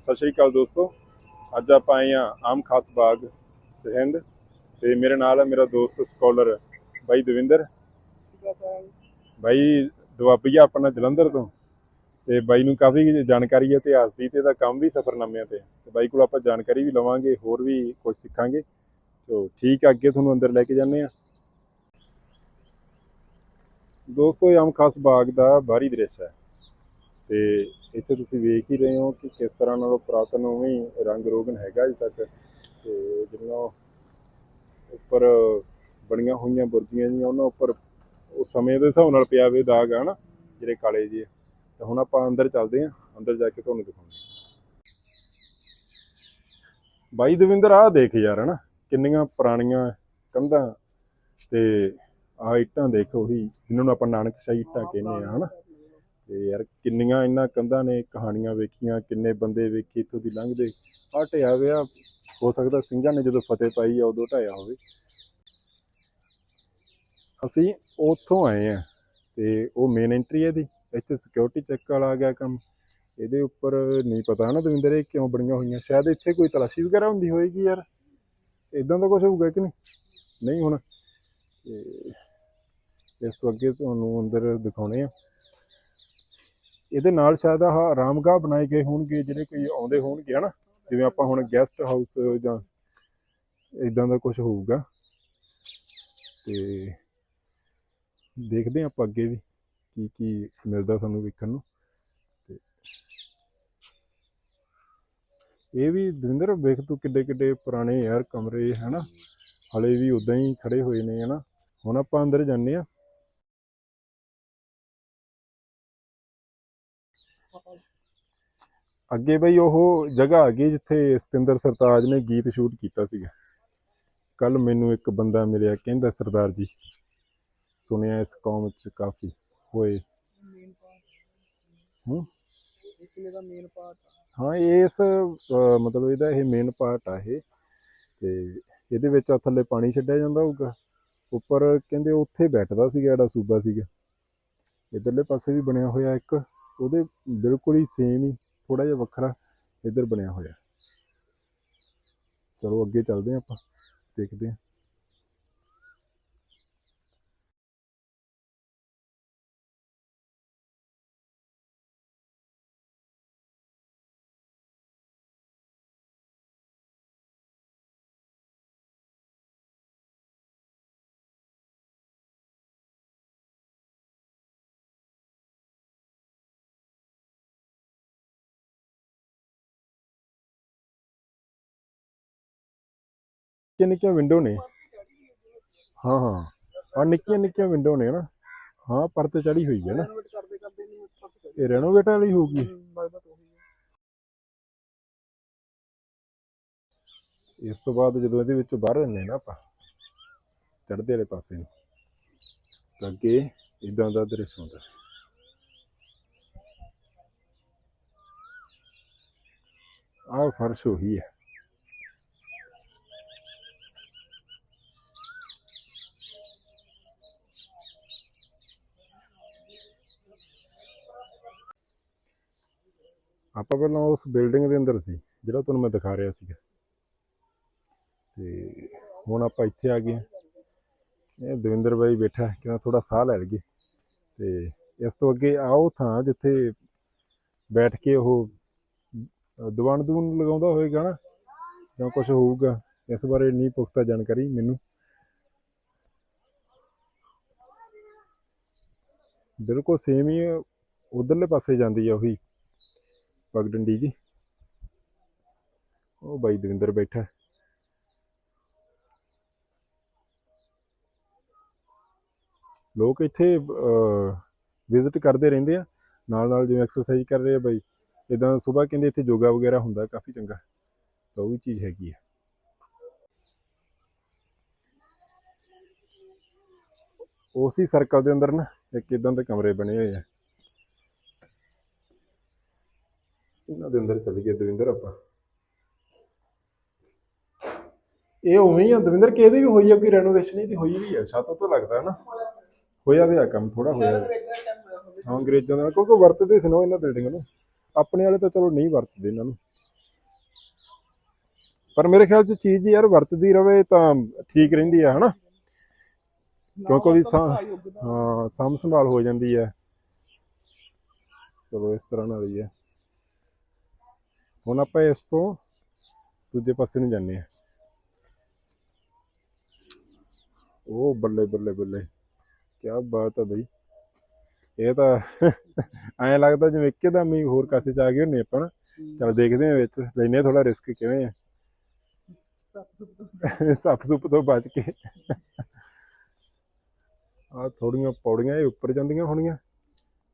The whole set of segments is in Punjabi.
ਸਤਿ ਸ਼੍ਰੀ ਅਕਾਲ ਦੋਸਤੋ। ਅੱਜ ਆਪਾਂ ਆਏ ਹਾਂ ਆਮ ਖਾਸ ਬਾਗ ਸਰਹਿੰਦ ਤੇ ਮੇਰੇ ਨਾਲ ਹੈ ਮੇਰਾ ਦੋਸਤ ਸਕਾਲਰ ਬਾਈ ਦਵਿੰਦਰ। ਬਾਈ ਦੁਆਬੀਆ ਆਪਣਾ ਜਲੰਧਰ ਤੋਂ ਤੇ ਬਾਈ ਨੂੰ ਕਾਫੀ ਜਾਣਕਾਰੀ ਹੈ ਇਤਿਹਾਸ ਦੀ ਤੇ ਇਹਦਾ ਕੰਮ ਵੀ ਸਫਰਨਾਮਿਆਂ ਤੇ ਹੈ। ਤੇ ਬਾਈ ਕੋਲ ਆਪਾਂ ਜਾਣਕਾਰੀ ਵੀ ਲਵਾਂਗੇ, ਹੋਰ ਵੀ ਕੁਝ ਸਿੱਖਾਂਗੇ। ਤੋ ਠੀਕ ਆ ਅੱਗੇ ਤੁਹਾਨੂੰ ਅੰਦਰ ਲੈ ਕੇ ਜਾਂਦੇ ਆ ਦੋਸਤੋ, ਇਹ ਆਮ ਖਾਸ ਬਾਗ ਦਾ ਬਾਹਰੀ ਦ੍ਰਿਸ਼ ਹੈ। ਤੇ ਇੱਥੇ ਤੁਸੀਂ ਵੇਖ ਹੀ ਰਹੇ ਹੋ ਕਿ ਕਿਸ ਤਰ੍ਹਾਂ ਨਾਲ ਪੁਰਾਤਨ ਉਵੇਂ ਹੀ ਰੰਗ ਰੋਗਨ ਹੈਗਾ ਅਜੇ ਤੱਕ। ਤੇ ਜਿਹੜੀਆਂ ਉੱਪਰ ਬਣੀਆਂ ਹੋਈਆਂ ਬੁਰਜੀਆਂ ਜੀਆਂ, ਉਹਨਾਂ ਉੱਪਰ ਉਹ ਸਮੇਂ ਦੇ ਹਿਸਾਬ ਨਾਲ ਪਿਆ ਵੇ ਦਾਗ ਆ ਨਾ, ਜਿਹੜੇ ਕਾਲੇ ਜਿਹੇ। ਤਾਂ ਹੁਣ ਆਪਾਂ ਅੰਦਰ ਚੱਲਦੇ ਹਾਂ, ਅੰਦਰ ਜਾ ਕੇ ਤੁਹਾਨੂੰ ਦਿਖਾਉਂਦੇ ਹਾਂ। ਬਾਈ ਦਵਿੰਦਰ, ਆਹ ਦੇਖ ਯਾਰ ਹਨਾ, ਕਿੰਨੀਆਂ ਪੁਰਾਣੀਆਂ ਕੰਧਾਂ ਤੇ ਆਹ ਇੱਟਾਂ ਦੇਖ, ਉਹੀ ਜਿਨ੍ਹਾਂ ਨੂੰ ਆਪਾਂ ਨਾਨਕ ਸ਼ਾਹੀ ਇੱਟਾਂ ਕਹਿੰਦੇ ਆ ਹਨਾ। ਤੇ ਯਾਰ ਕਿੰਨੀਆਂ ਇਹਨਾਂ ਕੰਧਾਂ ਨੇ ਕਹਾਣੀਆਂ ਵੇਖੀਆਂ, ਕਿੰਨੇ ਬੰਦੇ ਵੇਖੇ, ਇੱਥੋਂ ਦੀ ਲੰਘਦੇ। ਆਹ ਢਿਆ ਵਿਆ ਹੋ ਸਕਦਾ ਸਿੰਘਾਂ ਨੇ ਜਦੋਂ ਫਤਿਹ ਪਾਈ ਆ, ਉਦੋਂ ਢਾਇਆ ਹੋਵੇ। ਅਸੀਂ ਉੱਥੋਂ ਆਏ ਆ ਤੇ ਉਹ ਮੇਨ ਐਂਟਰੀ ਹੈ ਦੀ ਇੱਥੇ ਸਿਕਿਉਰਿਟੀ ਚੈੱਕ ਵਾਲਾ ਆ ਗਿਆ ਕੰਮ। ਇਹਦੇ ਉੱਪਰ ਨਹੀਂ ਪਤਾ ਨਾ ਦਵਿੰਦਰ, ਇਹ ਕਿਉਂ ਬਣੀਆਂ ਹੋਈਆਂ? ਸ਼ਾਇਦ ਇੱਥੇ ਕੋਈ ਤਲਾਸ਼ੀ ਵਗੈਰਾ ਹੁੰਦੀ ਹੋਏਗੀ ਯਾਰ। ਇਦਾਂ ਦਾ ਕੁਝ ਹੋਊਗਾ ਕਿ ਨਹੀਂ? ਨਹੀਂ ਹੁਣ। ਤੇ ਇਸ ਤੋਂ ਅੱਗੇ ਤੁਹਾਨੂੰ ਅੰਦਰ ਦਿਖਾਉਣੇ ਆ। ਇਹਦੇ ਨਾਲ ਸ਼ਾਇਦ ਆਹ ਆਰਾਮਗਾਹ ਬਣਾਏ ਗਏ ਹੋਣਗੇ, ਜਿਹੜੇ ਕੋਈ ਆਉਂਦੇ ਹੋਣਗੇ, ਹਨਾ? ਜਿਵੇਂ ਆਪਾਂ ਹੁਣ ਗੈਸਟ ਹਾਊਸ ਜਾਂ ਇਦਾਂ ਦਾ ਕੁਝ ਹੋਊਗਾ। ਤੇ ਦੇਖਦੇ ਹਾਂ ਆਪਾਂ ਅੱਗੇ ਵੀ ਕੀ ਕੀ ਮਿਲਦਾ ਸਾਨੂੰ ਵੇਖਣ ਨੂੰ। ਤੇ ਇਹ ਵੀ ਦਵਿੰਦਰ, ਵੇਖ ਤੂੰ ਕਿੱਡੇ ਕਿੱਡੇ ਪੁਰਾਣੇ ਯਾਰ ਕਮਰੇ, ਹਨਾ? ਹਲੇ ਵੀ ਉਦਾਂ ਹੀ ਖੜੇ ਹੋਏ ਨੇ, ਹਨਾ? ਹੁਣ ਆਪਾਂ ਅੰਦਰ ਜਾਂਦੇ ਆ ਅੱਗੇ ਬਈ ਉਹ ਜਗ੍ਹਾ ਆ ਗਈ ਜਿੱਥੇ ਸਤਿੰਦਰ ਸਰਤਾਜ ਨੇ ਗੀਤ ਸ਼ੂਟ ਕੀਤਾ ਸੀਗਾ। ਕੱਲ ਮੈਨੂੰ ਇੱਕ ਬੰਦਾ ਮਿਲਿਆ, ਕਹਿੰਦਾ ਸਰਦਾਰ ਜੀ, ਸੁਣਿਆ ਇਸ ਕੌਮ ਚ ਕਾਫੀ ਹੋਏ। ਹੂੰ। ਇਹ ਮੇਨ ਪਾਰਟ ਹਾਂ ਇਸ ਮਤਲਬ ਇਹਦਾ ਇਹ ਮੇਨ ਪਾਰਟ ਆ ਇਹ। ਤੇ ਇਹਦੇ ਵਿੱਚ ਆ ਥੱਲੇ ਪਾਣੀ ਛੱਡਿਆ ਜਾਂਦਾ ਹੋਊਗਾ। ਉੱਪਰ ਕਹਿੰਦੇ ਉੱਥੇ ਬੈਠਦਾ ਸੀਗਾ ਜਿਹੜਾ ਸੂਬਾ ਸੀਗਾ। ਇਧਰਲੇ ਪਾਸੇ ਵੀ ਬਣਿਆ ਹੋਇਆ ਇੱਕ। ਉਹਦੇ ਬਿਲਕੁਲ ਹੀ ਸੇਮ ਹੀ ਥੋੜਾ ਜਿਹਾ ਵੱਖਰਾ ਇੱਧਰ ਬਣਿਆ ਹੋਇਆ। ਚਲੋ ਅੱਗੇ ਚੱਲਦੇ ਹਾਂ ਆਪਾਂ ਦੇਖਦੇ ਹਾਂ। ਨਿੱਕੀਆਂ ਨਿੱਕੀਆਂ ਵਿੰਡੋ ਨੇ। ਹਾਂ ਹਾਂ। ਆ ਨਿੱਕੀਆਂ ਨਿੱਕੀਆਂ ਵਿੰਡੋ ਨੇ ਨਾ। ਹਾਂ ਪਰਤੇ ਚੜੀ ਹੋਈ ਹੈ ਨਾ। ਇਹ ਰੈਨੋਵੇਟ ਵਾਲੀ ਹੋਊਗੀ। ਇਸ ਤੋਂ ਬਾਅਦ ਜਦੋਂ ਇਹਦੇ ਵਿੱਚੋਂ ਬਾਹਰ ਆਉਂਦੇ ਨਾ ਆਪਾਂ ਚੜ੍ਹਦੇ ਵਾਲੇ ਪਾਸੇ ਨੂੰ ਤਾਂ ਅੱਗੇ ਇਦਾਂ ਦਾ ਦ੍ਰਿਸ਼ ਹੁੰਦਾ। ਆਹ ਫਰਸ਼ ਉਹੀ ਹੈ। ਆਪਾਂ ਪਹਿਲਾਂ ਉਸ ਬਿਲਡਿੰਗ ਦੇ ਅੰਦਰ ਸੀ ਜਿਹੜਾ ਤੁਹਾਨੂੰ ਮੈਂ ਦਿਖਾ ਰਿਹਾ ਸੀਗਾ। ਤੇ ਹੁਣ ਆਪਾਂ ਇੱਥੇ ਆ ਗਏ ਹਾਂ। ਇਹ ਦਵਿੰਦਰ ਬਾਈ ਬੈਠਾ ਕਿਹਾ ਥੋੜਾ ਸਾਹ ਲੈ ਲਈਏ। ਤੇ ਇਸ ਤੋਂ ਅੱਗੇ ਆਓ ਥਾਂ ਜਿੱਥੇ ਬੈਠ ਕੇ ਉਹ ਅ, ਦੀਵਾਨ ਦੂਨ ਲਗਾਉਂਦਾ ਹੋਏਗਾ ਨਾ ਜਾਂ ਕੁਝ ਹੋਊਗਾ। ਇਸ ਬਾਰੇ ਨਹੀਂ ਪੁਖਤਾ ਜਾਣਕਾਰੀ ਮੈਨੂੰ। ਬਿਲਕੁਲ ਸੇਮ ਹੀ ਉਧਰਲੇ ਪਾਸੇ ਜਾਂਦੀ ਆ ਉਹੀ। ਪਗਡੰਡੀ ਜੀ। ਉਹ ਬਾਈ ਦਵਿੰਦਰ ਬੈਠਾ। ਲੋਕ ਇੱਥੇ ਵਿਜ਼ਿਟ ਕਰਦੇ ਰਹਿੰਦੇ ਆ। ਨਾਲ ਨਾਲ ਜਿਵੇਂ ਐਕਸਰਸਾਈਜ਼ ਕਰ ਰਹੇ ਆ ਬਾਈ। ਇਦਾਂ ਸਵੇਰ ਕਹਿੰਦੇ ਇੱਥੇ ਯੋਗਾ ਵਗੈਰਾ ਹੁੰਦਾ, ਕਾਫੀ ਚੰਗਾ। ਤਾਂ ਉਹ ਵੀ ਚੀਜ਼ ਹੈਗੀ ਆ। ਉਸੇ ਸਰਕਲ ਦੇ ਅੰਦਰ ਨਾ, ਇੱਕ ਇਦਾਂ ਦੇ ਕਮਰੇ ਬਣੇ ਹੋਏ ਆ। ਇਹਨਾਂ ਦੇ ਅੰਦਰ ਚੱਲ ਗਏ ਦਵਿੰਦਰ ਆਪਾਂ। ਇਹ ਉਵੇਂ ਹੀ ਆ ਦਵਿੰਦਰ ਕਿ ਇਹਦੀ ਵੀ ਹੋਈ ਆ ਕੋਈ ਰੈਨੋਵੇਸ਼ਨ ਇਹਦੀ ਹੋਈ ਵੀ ਆ ਛੱਤ ਤੋਂ ਲੱਗਦਾ ਨਾ। ਹੋਇਆ ਵੀ ਆ ਕੰਮ ਥੋੜਾ ਹੋਇਆ। ਹਾਂ ਅੰਗਰੇਜ਼ਾਂ ਦਾ ਕਿਉਂਕਿ ਵਰਤਦੇ ਸੀ ਨਾ ਇਹਨਾਂ ਬਿਲਡਿੰਗ ਨੂੰ। ਆਪਣੇ ਵਾਲੇ ਤਾਂ ਚਲੋ ਨਹੀਂ ਵਰਤਦੇ ਇਹਨਾਂ ਨੂੰ। ਪਰ ਮੇਰੇ ਖਿਆਲ 'ਚ ਚੀਜ਼ ਯਾਰ ਵਰਤਦੀ ਰਵੇ ਤਾਂ ਠੀਕ ਰਹਿੰਦੀ ਆ ਹਨਾ? ਕਿਉਂਕਿ ਉਹਦੀ ਸਾਂ- ਹਾਂ ਸਾਂਭ ਸੰਭਾਲ ਹੋ ਜਾਂਦੀ ਹੈ ਚਲੋ ਇਸ ਤਰ੍ਹਾਂ ਨਾਲ ਹੀ ਹੈ ਹੁਣ ਆਪਾਂ ਇਸ ਤੋਂ ਦੂਜੇ ਪਾਸੇ ਨੂੰ ਜਾਂਦੇ ਆ ਉਹ ਬੱਲੇ ਬੱਲੇ ਬੱਲੇ ਕੀ ਬਾਤ ਹੈ ਬਈ। ਇਹ ਤਾਂ ਐਂ ਲੱਗਦਾ ਜਿਵੇਂ ਇੱਕਦਮ ਹੀ ਹੋਰ ਕਾਸੇ ਚ ਆ ਗਏ ਹੁੰਨੇ ਆਪਾਂ ਨਾ। ਚਲ ਦੇਖਦੇ ਆ ਵਿੱਚ ਲੈਨੇ ਥੋੜਾ ਰਿਸਕ ਕਿਵੇਂ ਆ। ਸੱਪ ਸੁੱਪ ਤੋਂ ਬਚ ਕੇ। ਆ ਥੋੜੀਆਂ ਪੌੜੀਆਂ ਇਹ ਉੱਪਰ ਜਾਂਦੀਆਂ ਹੋਣੀਆਂ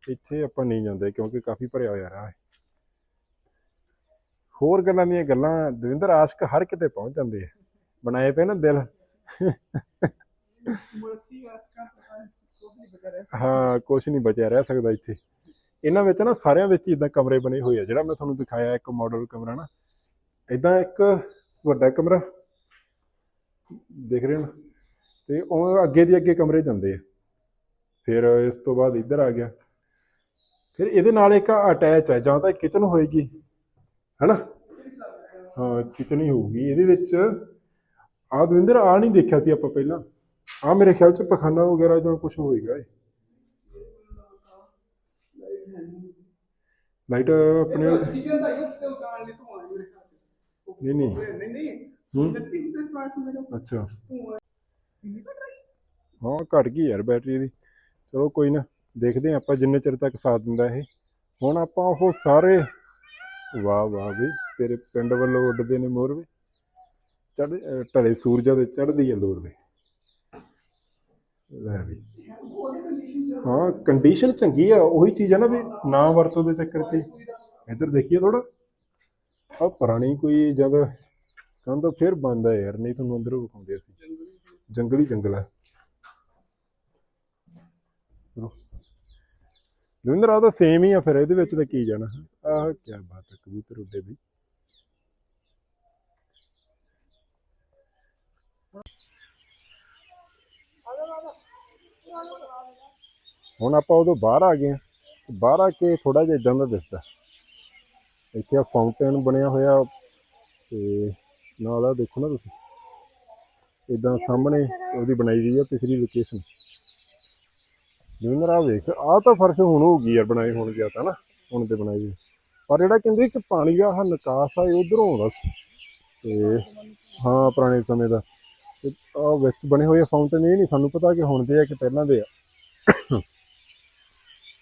ਇੱਥੇ ਆਪਾਂ ਨਹੀਂ ਜਾਂਦੇ ਕਿਉਂਕਿ ਕਾਫੀ ਭਰਿਆ ਹੋਇਆ ਰਾਹ ਹੈ। ਹੋਰ ਗੱਲਾਂ ਦੀਆਂ ਗੱਲਾਂ ਦਵਿੰਦਰ ਆਸ਼ਕ ਹਰ ਕਿਤੇ ਪਹੁੰਚ ਜਾਂਦੇ ਆ। ਬਣਾਏ ਪਏ ਨਾ ਦਿਲ। ਹਾਂ ਕੁਝ ਨਹੀਂ ਬਚਿਆ ਰਹਿ ਸਕਦਾ ਇੱਥੇ। ਇਹਨਾਂ ਵਿੱਚ ਨਾ ਸਾਰਿਆਂ ਵਿੱਚ ਇਦਾਂ ਕਮਰੇ ਬਣੇ ਹੋਏ ਆ, ਜਿਹੜਾ ਮੈਂ ਤੁਹਾਨੂੰ ਦਿਖਾਇਆ ਇੱਕ ਮਾਡਲ ਕਮਰਾ ਨਾ। ਇਦਾਂ ਇੱਕ ਵੱਡਾ ਕਮਰਾ। ਦੇਖ ਰਹੇ ਹੋ ਤੇ ਉਹ ਅੱਗੇ ਦੀ ਅੱਗੇ ਕਮਰੇ ਜਾਂਦੇ ਆ। ਫਿਰ ਇਸ ਤੋਂ ਬਾਅਦ ਇੱਧਰ ਆ ਗਿਆ। ਫਿਰ ਇਹਦੇ ਨਾਲ ਇੱਕ ਅਟੈਚ ਹੈ ਜਾਂ ਤਾਂ ਕਿਚਨ ਹੋਏਗੀ। ਹੈਨਾ? ਹਾਂ ਹੀ ਹੋਊਗੀ। ਇਹਦੇ ਵਿੱਚ ਆ ਦਵਿੰਦਰ ਆ ਨਹੀਂ ਦੇਖਿਆ ਸੀ ਆਪਾਂ ਪਹਿਲਾਂ। ਆ ਮੇਰੇ ਖਿਆਲ ਚ ਪਖਾਨਾ ਵਗੈਰਾ ਜਾਂ ਕੁਝ ਹੋਏਗਾ ਇਹ। ਲਾਈਟ ਆਪਣੇ ਕਿਚਨ ਦਾ ਯੂਜ਼ ਤੇ ਉਤਾਰ ਲਈ ਤੂੰ ਆਈ ਮੇਰੇ ਖਿਆਲ ਨਹੀਂ ਨਹੀਂ। ਅੱਛਾ। ਹਾਂ ਘਟ ਗਈ ਯਾਰ ਬੈਟਰੀ ਦੀ ਚਲੋ ਕੋਈ ਨਾ ਦੇਖਦੇ ਆਪਾਂ ਜਿੰਨੇ ਚਿਰ ਤੱਕ ਸਾਥ ਦਿੰਦਾ ਇਹ। ਹੁਣ ਆਪਾਂ ਉਹ ਸਾਰੇ ਵਾਹ ਵਾਹ ਵੀ, ਤੇਰੇ ਪਿੰਡ ਵੱਲੋਂ ਉੱਡਦੇ ਨੇ ਮੋਰਵੇ ਚੜ ਢਲੇ ਸੂਰਜਾਂ ਦੇ ਚੜ੍ਹਦੀ ਹੈ ਲੋਰਵੇ ਲੈ ਵੀ। ਹਾਂ ਕੰਡੀਸ਼ਨ ਚੰਗੀ ਆ, ਉਹੀ ਚੀਜ਼ ਹੈ ਨਾ ਵੀ ਨਾ ਵਰਤੋਂ ਦੇ ਚੱਕਰ ਤੇ ਹੀ। ਇੱਧਰ ਦੇਖੀਏ ਥੋੜਾ ਆ ਪੁਰਾਣੀ ਕੋਈ ਜਦ ਕੰਧ ਫਿਰ ਬੰਦ ਹੈ ਯਾਰ, ਨਹੀਂ ਤੁਹਾਨੂੰ ਅੰਦਰੋਂ ਵਿਖਾਉਂਦੇ ਅਸੀਂ। ਜੰਗਲੀ ਜੰਗਲ ਆ। ਦਵਿੰਦਰ ਆ ਤਾਂ ਸੇਮ ਹੀ ਆ ਫਿਰ, ਇਹਦੇ ਵਿੱਚ ਤਾਂ ਕੀ ਜਾਣਾ? ਆਹ ਕੀ ਬਾਤ ਹੈ ਕਬੂਤਰ ਉੱਡੇ ਵੀ। ਹੁਣ ਆਪਾਂ ਉਦੋਂ ਬਾਹਰ ਆ ਗਏ ਹਾਂ। ਬਾਹਰ ਆ ਕੇ ਥੋੜਾ ਜਿਹਾ ਇਦਾਂ ਦਾ ਦਿਸਦਾ। ਇੱਥੇ ਆ ਫਾਊਂਟੇਨ ਬਣਿਆ ਹੋਇਆ, ਤੇ ਨਾਲ ਆ ਦੇਖੋ ਨਾ ਤੁਸੀਂ। ਇਦਾਂ ਸਾਹਮਣੇ ਉਹਦੀ ਬਣਾਈ ਗਈ ਆ, ਪਿਛਲੀ ਲੋਕੇਸ਼ਨ ਜਿਵੇਂ ਆ ਵੇਖ ਆ ਤਾਂ ਫਰਸ਼ ਹੁਣ ਹੋ ਗਈ ਯਾਰ ਬਣਾਈ, ਹੋਣ ਗਿਆ ਤਾਂ ਨਾ, ਹੁਣ ਤੇ ਬਣਾਈ ਗਈ ਪਰ ਜਿਹੜਾ ਕਹਿੰਦੇ ਕਿ ਪਾਣੀ ਦਾ ਆਹ ਨਿਕਾਸ ਆ ਉਧਰੋਂ ਆਉਂਦਾ ਸੀ। ਤੇ ਹਾਂ, ਪੁਰਾਣੇ ਸਮੇਂ ਦਾ। ਤੇ ਆ ਵਿੱਚ ਬਣੇ ਹੋਏ ਫਾਊਂਟੇਨ ਇਹ ਨਹੀਂ ਸਾਨੂੰ ਪਤਾ ਕਿ ਹੁਣ ਦੇ ਆ ਕਿ ਪਹਿਲਾਂ ਦੇ ਆ।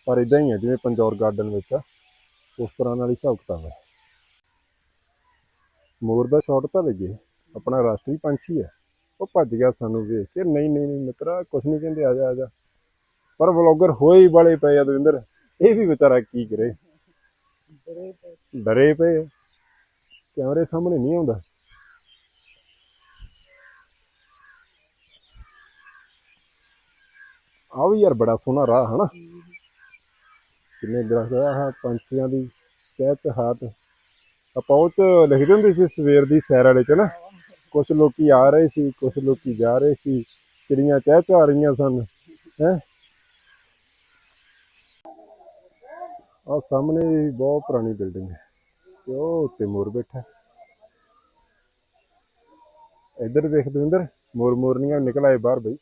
ਪਰ ਇਦਾਂ ਹੀ ਆ, ਜਿਵੇਂ ਪੰਜੌਰ ਗਾਰਡਨ ਵਿੱਚ ਆ, ਉਸ ਤਰ੍ਹਾਂ ਨਾਲ ਹੀ ਹਿਸਾਬ ਕਿਤਾਬ ਹੈ ਮੋਰ ਦਾ ਸ਼ਾਟ ਤਾਂ ਲੱਗੇ, ਆਪਣਾ ਰਾਸ਼ਟਰੀ ਪੰਛੀ ਹੈ ਉਹ ਭੱਜ ਗਿਆ ਸਾਨੂੰ ਵੇਖ ਕੇ, ਨਹੀਂ ਨਹੀਂ ਨਹੀਂ ਮਿੱਤਰਾ, ਕੁਛ ਨਹੀਂ ਕਹਿੰਦੇ, ਆ ਜਾ ਆ ਜਾ। ਪਰ ਵਲੌਗਰ ਹੋਏ ਹੀ ਵਾਲੇ ਪਏ ਆ ਦਵਿੰਦਰ ਇਹ ਵੀ ਵਿਚਾਰਾ ਕੀ ਕਰੇ? ਡਰੇ ਪਏ। ਕੈਮਰੇ ਸਾਹਮਣੇ ਨਹੀਂ ਆਉਂਦਾ। ਆ ਵੀ ਯਾਰ ਬੜਾ ਸੋਹਣਾ ਰਾਹ ਹਨਾ? ਕਿੰਨੇ ਦਰਖਤ ਆ ਪੰਛੀਆਂ ਦੀ ਚਹਿਚਹਾਟ ਆਪਾਂ ਉਹ ਚ ਲਿਖਦੇ ਹੁੰਦੇ ਸੀ ਸਵੇਰ ਦੀ ਸੈਰ ਵਾਲੇ ਚ ਨਾ? ਕੁਝ ਲੋਕੀ ਆ ਰਹੇ ਸੀ ਕੁਝ ਲੋਕੀ ਜਾ ਰਹੇ ਸੀ। ਚਿੜੀਆਂ ਚਹਿਚਹਾ ਰਹੀਆਂ ਸਨ ਹੈ? ਆ ਸਾਹਮਣੇ ਵੀ ਬਹੁਤ ਪੁਰਾਣੀ ਬਿਲਡਿੰਗ ਹੈ ਤੇ ਉਹ ਉੱਤੇ ਮੋਰ ਬੈਠਾ ਇੱਧਰ ਦੇਖ ਦਵਿੰਦਰ, ਮੋਰ ਮੋਰਨੀਆਂ ਨਿਕਲ ਆਏ ਬਾਹਰ ਬਈ।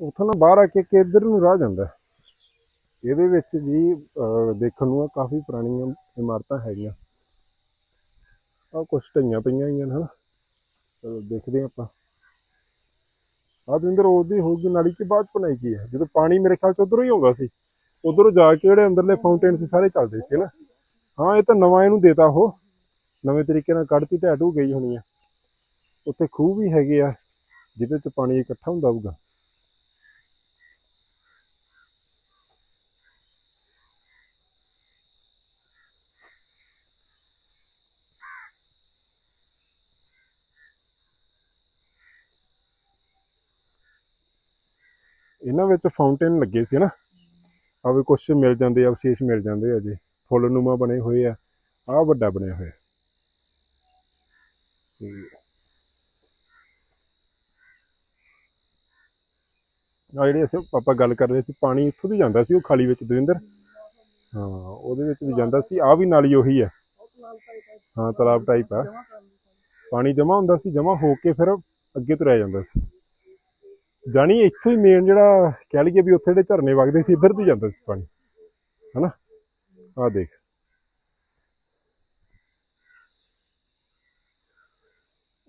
ਉੱਥੋਂ ਨਾ ਬਾਹਰ ਆ ਕੇ ਕਿ ਇੱਧਰ ਨੂੰ ਰਾਹ ਜਾਂਦਾ ਇਹਦੇ ਵਿੱਚ ਵੀ ਅਹ, ਦੇਖਣ ਨੂੰ ਆ ਕਾਫੀ ਪੁਰਾਣੀਆਂ ਇਮਾਰਤਾਂ ਹੈਗੀਆਂ। ਆ ਕੁਛ ਢਈਆਂ ਪਈਆਂ ਹੋਈਆਂ ਨੇ ਹਨਾ? ਚਲੋ ਦੇਖਦੇ ਹਾਂ ਆਪਾਂ। ਆਹ ਦਵਿੰਦਰ ਉਹਦੀ ਹੋਊਗੀ ਨਾਲੀ ਚ ਬਾਅਦ ਚ ਬਣਾਈ ਗਈ ਹੈ ਜਦੋਂ ਪਾਣੀ ਮੇਰੇ ਖਿਆਲ ਚ ਉਧਰੋਂ ਹੀ ਆਉਂਦਾ ਸੀ। ਉਧਰੋਂ ਜਾ ਕੇ ਜਿਹੜੇ ਅੰਦਰਲੇ ਫਾਊਂਟੇਨ ਸੀ ਸਾਰੇ ਚੱਲਦੇ ਸੀ ਨਾ ਹਾਂ ਇਹ ਤਾਂ ਨਵਾਂ ਇਹਨੂੰ ਦੇਤਾ ਉਹ। ਨਵੇਂ ਤਰੀਕੇ ਨਾਲ ਕੱਢਤੀ ਢਹਿ ਢੂ ਗਈ ਹੋਣੀ ਆ। ਉੱਥੇ ਖੂਹ ਵੀ ਹੈਗੇ ਆ ਜਿਹਦੇ ਚ ਪਾਣੀ ਇਕੱਠਾ ਹੁੰਦਾ ਹੋਊਗਾ। ਇਹਨਾਂ ਵਿੱਚ ਫਾਊਂਟੇਨ ਲੱਗੇ ਸੀ ਨਾ ਆ ਵੀ ਕੁਝ ਮਿਲ ਜਾਂਦੇ ਆ ਵਿਸ਼ੇਸ਼ ਮਿਲ ਜਾਂਦੇ ਆ ਜੀ। ਫੁੱਲਨੁਮਾ ਬਣੇ ਹੋਏ ਆ ਆ ਵੱਡਾ ਬਣਿਆ ਹੋਇਆ। ਆ ਜਿਹੜੇ ਅਸੀਂ ਆਪਾਂ ਗੱਲ ਕਰ ਰਹੇ ਸੀ, ਪਾਣੀ ਇੱਥੋਂ ਦੀ ਜਾਂਦਾ ਸੀ, ਉਹ ਖਾਲੀ ਵਿੱਚ ਦਵਿੰਦਰ? ਹਾਂ, ਉਹਦੇ ਵਿੱਚ ਵੀ ਜਾਂਦਾ ਸੀ ਆ ਵੀ ਨਾਲੀ ਉਹੀ ਆ। ਹਾਂ, ਤਲਾਬ ਟਾਈਪ ਆ। ਪਾਣੀ ਜਮਾ ਹੁੰਦਾ ਸੀ ਜਮਾ ਹੋ ਕੇ ਫਿਰ ਅੱਗੇ ਤੁਰਿਆ ਜਾਂਦਾ ਸੀ। ਜਾਣੀ ਇੱਥੋਂ ਹੀ ਮੇਨ ਜਿਹੜਾ ਕਹਿ ਲਈਏ ਵੀ ਉੱਥੇ ਜਿਹੜੇ ਝਰਨੇ ਵਗਦੇ ਸੀ, ਇੱਧਰ ਦੀ ਜਾਂਦਾ ਸੀ ਪਾਣੀ। ਹਨਾ? ਆ ਦੇਖ।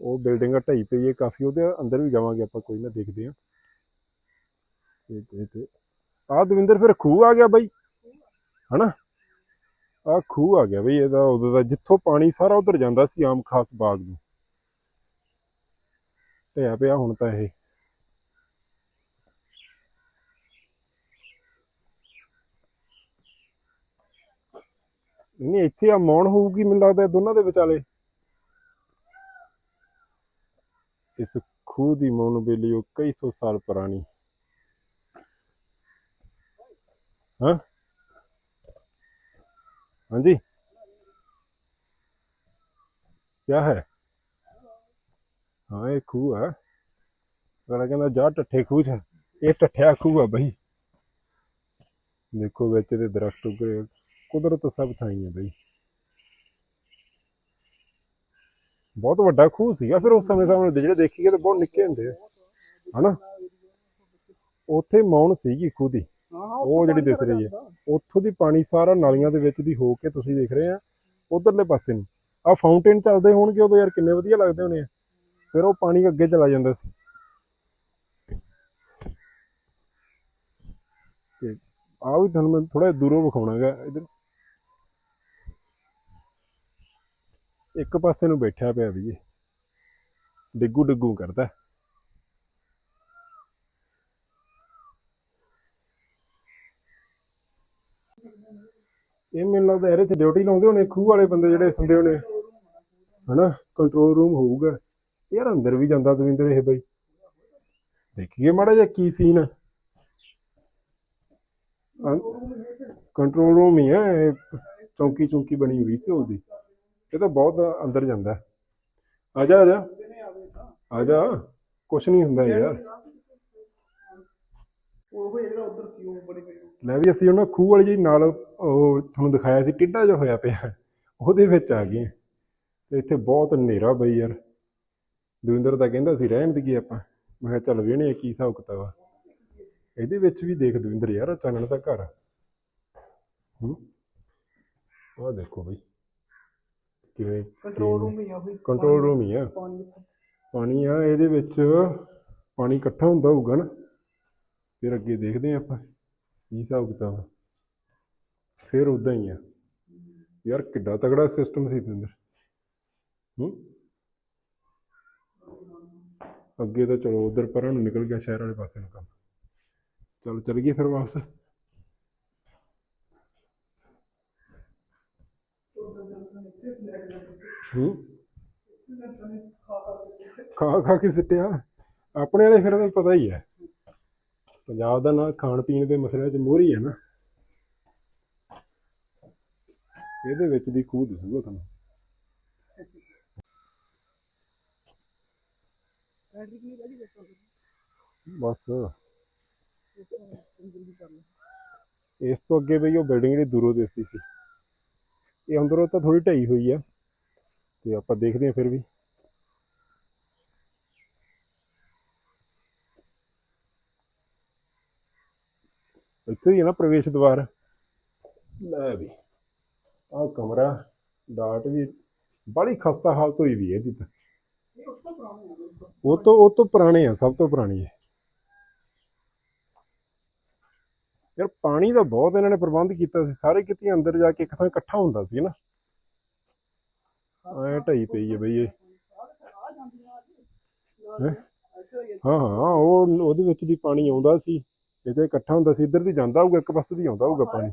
ਉਹ ਬਿਲਡਿੰਗ ਆ ਢਾਈ ਪਈ ਹੈ ਕਾਫੀ ਉਹਦੇ ਅੰਦਰ ਵੀ ਜਾਵਾਂਗੇ ਆਪਾਂ, ਕੋਈ ਨਾ ਦੇਖਦੇ ਆ। ਤੇ ਤੇ। ਆ ਦਵਿੰਦਰ ਫਿਰ ਖੂਹ ਆ ਗਿਆ ਬਾਈ। ਹਨਾ? ਆ ਖੂਹ ਆ ਗਿਆ ਬਈ, ਇਹਦਾ ਉਦੋਂ ਦਾ ਜਿੱਥੋਂ ਪਾਣੀ ਸਾਰਾ ਉਧਰ ਜਾਂਦਾ ਸੀ, ਆਮ ਖਾਸ ਬਾਗ ਨੂੰ। ਢਿਆ ਪਿਆ ਹੁਣ ਤਾਂ ਇਹ। ਨਹੀਂ, ਇੱਥੇ ਆ ਮੌਣ ਹੋਊਗੀ ਮੈਨੂੰ ਲੱਗਦਾ ਦੋਨਾਂ ਦੇ ਵਿਚਾਲੇ। ਇਸ ਖੂਹ ਦੀ ਮੌਨ ਉਹ ਕਈ ਸੌ ਸਾਲ ਪੁਰਾਣੀ। ਹਾਂ? ਹਾਂਜੀ? ਕੀ ਹੈ? ਹਾਂ, ਇਹ ਖੂਹ ਹੈ ਗੜਾ ਕਹਿੰਦਾ, ਜਾ ਟੱਠੇ ਖੂਹ ਚ। ਇਹ ਟੱਠਿਆ ਖੂਹ ਆ ਬਈ। ਦੇਖੋ ਵਿੱਚ ਤੇ ਦਰਖਤ ਉੱਗਰੇ ਕੁਦਰਤ ਸਭ ਥਾਈ ਹੈ ਬਈ। ਬਹੁਤ ਵੱਡਾ ਖੂਹ ਸੀਗਾ, ਫਿਰ ਉਸ ਸਮੇਂ ਸਾਹਮਣੇ ਜਿਹੜੇ ਦੇਖੀਏ ਤਾਂ ਬਹੁਤ ਨਿੱਕੇ ਹੁੰਦੇ ਆ, ਹਨਾ? ਉੱਥੇ ਮੌਣ ਸੀਗੀ ਖੂਹ ਦੀ, ਉਹ ਜਿਹੜੀ ਦਿਸ ਰਹੀ ਹੈ। ਉੱਥੋਂ ਦੀ ਪਾਣੀ ਸਾਰਾ ਨਾਲੀਆਂ ਦੇ ਵਿੱਚ ਦੀ ਹੋ ਕੇ ਤੁਸੀਂ ਦੇਖ ਰਹੇ ਆ, ਉਧਰਲੇ ਪਾਸੇ ਨੂੰ। ਆ ਫਾਊਂਟੇਨ ਚੱਲਦੇ ਹੋਣਗੇ ਉਦੋਂ ਯਾਰ, ਕਿੰਨੇ ਵਧੀਆ ਲੱਗਦੇ ਹੋਣੇ ਆ। ਫਿਰ ਉਹ ਪਾਣੀ ਅੱਗੇ ਚਲਾ ਜਾਂਦਾ ਸੀ। ਤੇ ਆ ਵੀ ਤੁਹਾਨੂੰ ਮੈਂ ਥੋੜਾ ਦੂਰੋਂ ਵਿਖਾਉਣਾਗਾ ਇਧਰ। ਇੱਕ ਪਾਸੇ ਨੂੰ ਬੈਠਿਆ ਪਿਆ ਵੀ ਇਹ। ਡਿੱਗੂ ਡਿੱਗੂ ਕਰਦਾ। ਇਹ ਮੈਨੂੰ ਲੱਗਦਾ ਯਾਰ ਇੱਥੇ ਡਿਊਟੀ ਲਾਉਂਦੇ ਹੋਣੇ, ਖੂਹ ਵਾਲੇ ਬੰਦੇ ਜਿਹੜੇ ਸੰਦੇ ਹੋਣੇ। ਹਨਾ ਕੰਟਰੋਲ ਰੂਮ ਹੋਊਗਾ। ਯਾਰ ਅੰਦਰ ਵੀ ਜਾਂਦਾ ਦਵਿੰਦਰ ਇਹ ਬਈ। ਦੇਖੀਏ ਮਾੜਾ ਜਿਹਾ ਕੀ ਸੀਨ ਆ। ਕੰਟਰੋਲ ਰੂਮ ਹੀ ਹੈ ਚੌਂਕੀ ਚੌਂਕੀ ਬਣੀ ਹੋਈ ਸੀ ਉਹਦੀ। ਇਹ ਤਾਂ ਬਹੁਤ ਅੰਦਰ ਜਾਂਦਾ ਹੈ। ਆ ਜਾ ਆ ਜਾ। ਆ ਜਾ। ਕੁਛ ਨਹੀਂ ਹੁੰਦਾ ਯਾਰ। ਉਹ ਜਿਹੜਾ ਉਧਰ ਸੀ ਉਹ ਬੜੇ ਬੜੇ ਲੈ ਵੀ ਅਸੀਂ ਉਹਨਾਂ ਖੂਹ ਵਾਲੀ ਜਿਹੜੀ ਨਾਲ ਉਹ ਤੁਹਾਨੂੰ ਦਿਖਾਇਆ ਸੀ ਟਿੱਡਾ ਜਿਹਾ ਹੋਇਆ ਪਿਆ। ਉਹਦੇ ਵਿੱਚ ਆ ਗਏ। ਤੇ ਇੱਥੇ ਬਹੁਤ ਹਨੇਰਾ ਬਈ ਯਾਰ। ਦਵਿੰਦਰ ਤਾਂ ਕਹਿੰਦਾ ਸੀ ਰਹਿਣ ਦੀ ਆਪਾਂ? ਮੈਂ ਕਿਹਾ ਚੱਲ ਵੇਹਣੇ ਕੀ ਹਿਸਾਬ ਕਿਤਾਬ ਆ? ਇਹਦੇ ਵਿੱਚ ਵੀ ਦੇਖ ਦਵਿੰਦਰ ਯਾਰ ਚਾਨਣ ਦਾ ਘਰ ਆ। ਹੂੰ। ਆਹ ਦੇਖੋ ਬਈ। ਕਿਵੇਂ ਕੰਟਰੋਲ ਰੂਮ ਹੀ ਆ ਵੀ ਕੰਟਰੋਲ ਰੂਮ ਹੀ ਆ। ਪਾਣੀ ਪਾਣੀ ਆ ਇਹਦੇ ਵਿੱਚ ਪਾਣੀ ਇਕੱਠਾ ਹੁੰਦਾ ਹੋਊਗਾ ਨਾ ਫਿਰ ਅੱਗੇ ਦੇਖਦੇ ਆ ਆਪਾਂ ਕੀ ਹਿਸਾਬ ਕਿਤਾਬ। ਫਿਰ ਉਦਾਂ ਹੀ ਆ। ਯਾਰ ਕਿੱਡਾ ਤਗੜਾ ਸਿਸਟਮ ਸੀ ਦਿੰਦਰ ਹੂੰ? ਅੱਗੇ ਤਾਂ ਚਲੋ ਉਧਰ ਪਰਾਂ ਨੂੰ ਨਿਕਲ ਗਿਆ ਸ਼ਹਿਰ ਵਾਲੇ ਪਾਸੇ ਨੂੰ ਕੰਮ। ਚਲੋ ਚੱਲ ਗਏ ਫਿਰ ਵਾਪਸ। ਹੂੰ। ਖਾ ਖਾ ਕੇ ਸਿੱਟਿਆ। ਆਪਣੇ ਵਾਲੇ ਫਿਰ ਤਾਂ ਪਤਾ ਹੀ ਹੈ। ਪੰਜਾਬ ਦਾ ਨਾ ਖਾਣ ਪੀਣ ਦੇ ਮਸਲਿਆਂ 'ਚ ਮੋਹਰੀ ਹੈ ਨਾ। ਇਹਦੇ ਵਿੱਚ ਦੀ ਖੂਹ ਦਿਸੂਗਾ ਤੁਹਾਨੂੰ। ਬਸ। ਇਸ ਤੋਂ ਅੱਗੇ ਵੀ ਉਹ ਬਿਲਡਿੰਗ ਜਿਹੜੀ ਦੂਰੋਂ ਦਿਸਦੀ ਸੀ। ਇਹ ਅੰਦਰੋਂ ਤਾਂ ਥੋੜੀ ਢਈ ਹੋਈ ਆ। ਤੇ ਆਪਾਂ ਦੇਖਦੇ ਹਾਂ ਫਿਰ ਵੀ। ਇੱਥੇ ਹੀ ਹੈ ਨਾ ਪ੍ਰਵੇਸ਼ ਦੁਆਰ ਲੈ ਵੀ, ਆਹ ਕਮਰਾ, ਡਾਟ ਵੀ ਬੜੀ ਖਸਤਾ ਹਾਲਤ ਹੋਈ ਵੀ ਹੈ ਇਹਦੀ ਤਾਂ। ਉਹ ਤੋਂ ਉਹ ਤੋਂ ਪੁਰਾਣੇ ਆ ਸਭ ਤੋਂ ਪੁਰਾਣੀ ਹੈ। ਯਾਰ ਪਾਣੀ ਦਾ ਬਹੁਤ ਇਹਨਾਂ ਨੇ ਪ੍ਰਬੰਧ ਕੀਤਾ ਸੀ, ਸਾਰੇ ਕਿਤੇ ਅੰਦਰ ਜਾ ਕੇ ਇੱਕ ਥਾਂ ਇਕੱਠਾ ਹੁੰਦਾ ਸੀ ਨਾ। ਐ ਢਈ ਪਈ ਹੈ ਬਈ ਇਹ। ਹਾਂ? ਹਾਂ ਉਹ ਉਹਦੇ ਵਿੱਚ ਦੀ ਪਾਣੀ ਆਉਂਦਾ ਸੀ। ਇਹਦੇ ਇਕੱਠਾ ਹੁੰਦਾ ਸੀ। ਇੱਧਰ ਦੀ ਜਾਂਦਾ ਹੋਊਗਾ, ਇੱਕ ਪਾਸੇ ਦੀ ਆਉਂਦਾ ਹੋਊਗਾ ਪਾਣੀ।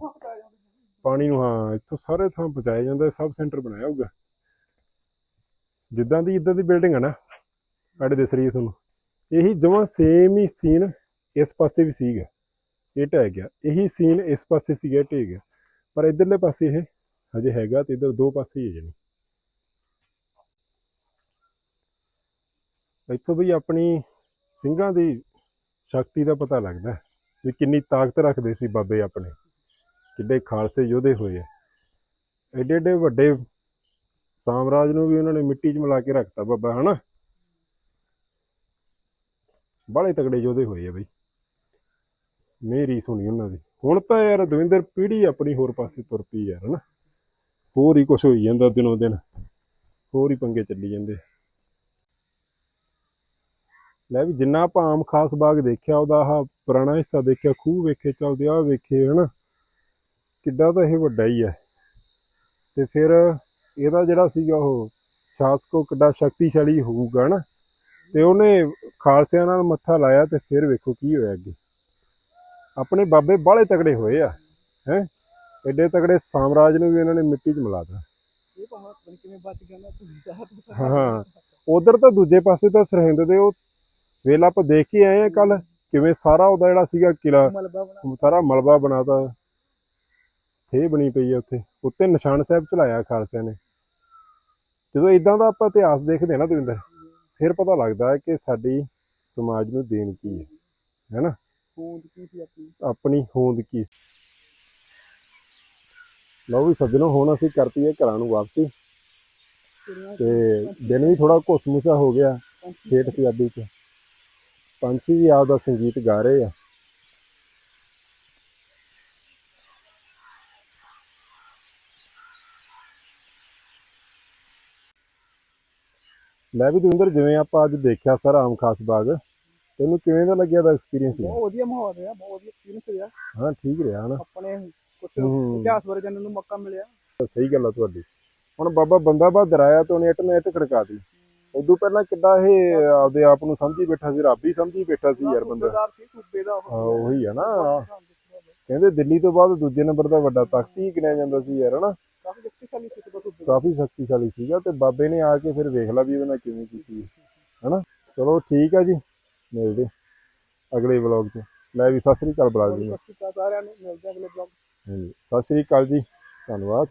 ਪਾਣੀ ਨੂੰ, ਹਾਂ, ਇੱਥੋਂ ਸਾਰੇ ਥਾਂ ਪਹੁੰਚਾਇਆ ਜਾਂਦਾ, ਸਬ ਸੈਂਟਰ ਬਣਾਇਆ ਹੋਊਗਾ। ਜਿੱਦਾਂ ਦੀ, ਇੱਦਾਂ ਦੀ ਬਿਲਡਿੰਗ ਆ ਨਾ, ਸਾਡੇ ਦਿਸ ਰਹੀ ਤੁਹਾਨੂੰ ਇਹੀ ਜਮਾ ਸੇਮ ਹੀ ਸੀਨ ਇਸ ਪਾਸੇ ਵੀ ਸੀਗਾ। ਇਹ ਢਹਿ ਗਿਆ। ਇਹੀ ਸੀਨ ਇਸ ਪਾਸੇ ਸੀਗਾ, ਇਹ ਗਿਆ। ਪਰ ਇਧਰਲੇ ਪਾਸੇ ਇਹ ਹਜੇ ਹੈਗਾ ਤੇ ਇਧਰ ਦੋ ਪਾਸੇ ਹੀ ਹੈ ਜਾਣੀ। ਇੱਥੋਂ ਬਈ ਆਪਣੀ ਸਿੰਘਾਂ ਦੀ ਸ਼ਕਤੀ ਦਾ ਪਤਾ ਲੱਗਦਾ ਵੀ ਕਿੰਨੀ ਤਾਕਤ ਰੱਖਦੇ ਸੀ ਬਾਬੇ ਆਪਣੇ, ਕਿੱਡੇ ਖਾਲਸੇ ਯੋਧੇ ਹੋਏ ਆ। ਐਡੇ ਐਡੇ ਵੱਡੇ ਸਾਮਰਾਜ ਨੂੰ ਵੀ ਉਹਨਾਂ ਨੇ ਮਿੱਟੀ 'ਚ ਮਿਲਾ ਕੇ ਰੱਖਤਾ ਬਾਬਾ, ਹਨਾ? ਬੜੇ ਤਗੜੇ ਯੋਧੇ ਹੋਏ ਆ ਬਈ। ਮੇਰੀ ਸੁਣੀ ਉਹਨਾਂ ਦੀ। ਹੁਣ ਤਾਂ ਯਾਰ ਦਵਿੰਦਰ ਪੀੜ੍ਹੀ ਆਪਣੀ ਹੋਰ ਪਾਸੇ ਤੁਰ ਪਈ ਯਾਰ, ਹਨਾ? ਹੋਰ ਹੀ ਕੁਝ ਹੋਈ ਜਾਂਦਾ ਦਿਨੋਂ ਦਿਨ। ਹੋਰ ਹੀ ਪੰਗੇ ਚੱਲੀ ਜਾਂਦੇ। ਲੈ ਵੀ ਜਿੰਨਾ ਆਪਾਂ ਆਮ ਖਾਸ ਬਾਗ ਦੇਖਿਆ ਉਹਦਾ ਆਹ ਪੁਰਾਣਾ ਹਿੱਸਾ ਦੇਖਿਆ ਖੂਹ ਵੇਖੇ ਚੱਲਦੇ ਆ ਵੇਖੇ ਹਨਾ? ਕਿੱਡਾ ਤਾਂ ਇਹ ਵੱਡਾ ਹੀ ਹੈ। ਤੇ ਫਿਰ ਇਹਦਾ ਜਿਹੜਾ ਸੀਗਾ ਉਹ ਛਾਸਕੋ ਕਿੱਡਾ ਸ਼ਕਤੀਸ਼ਾਲੀ ਹੋਊਗਾ ਨਾ ਤੇ ਉਹਨੇ ਖਾਲਸਿਆਂ ਨਾਲ ਮੱਥਾ ਲਾਇਆ ਤੇ ਫਿਰ ਵੇਖੋ ਕੀ ਹੋਇਆ ਅੱਗੇ। ਆਪਣੇ ਬਾਬੇ ਬਾਹਲੇ ਤਗੜੇ ਹੋਏ ਆ ਹੈ? ਐਡੇ ਤਗੜੇ ਸਾਮਰਾਜ ਨੂੰ ਵੀ ਇਹਨਾਂ ਨੇ ਮਿੱਟੀ 'ਚ ਮਿਲਾਤਾ ਇਹ ਭਾਵੇਂ ਪਤਾ ਨੀ ਕਿਵੇਂ ਬਚ ਗਿਆ ਨਾ ਤੁਸੀਂ ਸਾਹ ਹਾਂ। ਉਧਰ ਤਾਂ ਦੂਜੇ ਪਾਸੇ ਤਾਂ ਸਰਹਿੰਦ ਦੇ ਉਹ ਵੇਲਾ ਆਪਾਂ ਦੇਖ ਕੇ ਆਏ ਆ ਕੱਲ ਕਿਵੇਂ ਸਾਰਾ ਉਹਦਾ ਜਿਹੜਾ ਸੀਗਾ ਕਿਲਾ ਸਾਰਾ ਮਲਬਾ ਬਣਾਤਾ। ਥੇ ਬਣੀ ਪਈ ਆ ਉੱਥੇ ਉੱਤੇ ਨਿਸ਼ਾਨ ਸਾਹਿਬ ਚਲਾਇਆ ਖਾਲਸਿਆਂ ਨੇ। ਜਦੋਂ ਇਦਾਂ ਦਾ ਆਪਾਂ ਇਤਿਹਾਸ ਦੇਖਦੇ ਆ ਨਾ ਦਵਿੰਦਰ ਫਿਰ ਪਤਾ ਲੱਗਦਾ ਹੈ ਕਿ ਸਾਡੀ ਸਮਾਜ ਨੂੰ ਦੇਣ ਕੀ ਹੈ ਹੈਨਾ? ਹੋਂਦ ਕੀ ਸੀ ਆਪਣੀ? ਆਪਣੀ ਹੋਂਦ ਕੀ ਸੀ। ਲਓ ਵੀ ਸੱਜਣੋ ਹੁਣ ਅਸੀਂ ਕਰਤੀ ਹੈ ਘਰਾਂ ਨੂੰ ਵਾਪਸੀ। ਤੇ ਦਿਨ ਵੀ ਥੋੜਾ ਘੁਸਮੁਸਾ ਹੋ ਗਿਆ ਠੇਠ ਪੰਜਾਬੀ ਚ। ਪੰਛੀ ਵੀ ਆਪਦਾ ਸੰਗੀਤ ਗਾ ਰਹੇ ਆ। ਲੈ ਵੀ ਦਵਿੰਦਰ ਜਿਵੇਂ ਆਪਾਂ ਅੱਜ ਦੇਖਿਆ ਸਰ ਆਮ ਖਾਸ ਬਾਗ ਤੈਨੂੰ ਕਿਵੇਂ ਦਾ ਲੱਗਿਆ ਦਾ ਐਕਸਪੀਰੀਅੰਸ ਬਹੁਤ ਵਧੀਆ ਮਾਹੌਲ ਰਿਹਾ ਬਹੁਤ ਵਧੀਆ ਐਕਸਪੀਰੀਅੰਸ ਰਿਹਾ। ਹਾਂ ਠੀਕ ਰਿਹਾ ਨਾ ਆਪਣੇ ਕੁਝ। ਇਤਿਹਾਸ ਬਾਰੇ ਜਾਣਨ ਨੂੰ ਮੌਕਾ ਮਿਲਿਆ। ਸਹੀ ਗੱਲ ਆ ਤੁਹਾਡੀ। ਹੁਣ ਬਾਬਾ ਬੰਦਾ ਬਹਾਦਰ ਆਇਆ ਤੇ ਉਹਨੇ ਇੱਟ ਨਾਲ ਇੱਟ ਖੜਕਾ ਦਿੱਤੀ। ਉਦੋਂ ਪਹਿਲਾਂ ਕਿੱਡਾ ਇਹ ਆਪਦੇ ਆਪ ਨੂੰ ਸਮਝੀ ਬੈਠਾ ਸੀ ਰੱਬ ਹੀ ਸਮਝੀ ਬੈਠਾ ਸੀ ਯਾਰ ਬੰਦਾ। ਹਾਂ ਉਹੀ। ਆ ਨਾ। ਕਹਿੰਦੇ ਦਿੱਲੀ ਤੋਂ ਬਾਅਦ ਦੂਜੇ ਨੰਬਰ ਦਾ ਵੱਡਾ ਤਖਤ ਹੀ ਗਿਣਿਆ ਜਾਂਦਾ ਸੀ ਯਾਰ ਹਨਾ? ਕਾਫੀ ਸ਼ਕਤੀਸ਼ਾਲੀ ਸੀਗਾ ਤੇ ਬਾਬੇ ਨੇ ਆ ਕੇ ਫਿਰ ਵੇਖ ਲਾ ਵੀ ਇਹਦੇ ਨਾਲ ਕਿਵੇਂ ਕੀਤੀ ਹਨਾ? ਚਲੋ ਠੀਕ ਆ ਜੀ ਮਿਲਦੇ ਅਗਲੇ ਵਲੌਗ 'ਚ। ਲੈ ਵੀ ਸਤਿ ਸ੍ਰੀ ਅਕਾਲ ਬੁਲਾ ਜੀ ਨੂੰ। ਹਾਂ ਹਾਂਜੀ ਸਤਿ ਸ੍ਰੀ ਅਕਾਲ ਜੀ ਧੰਨਵਾਦ।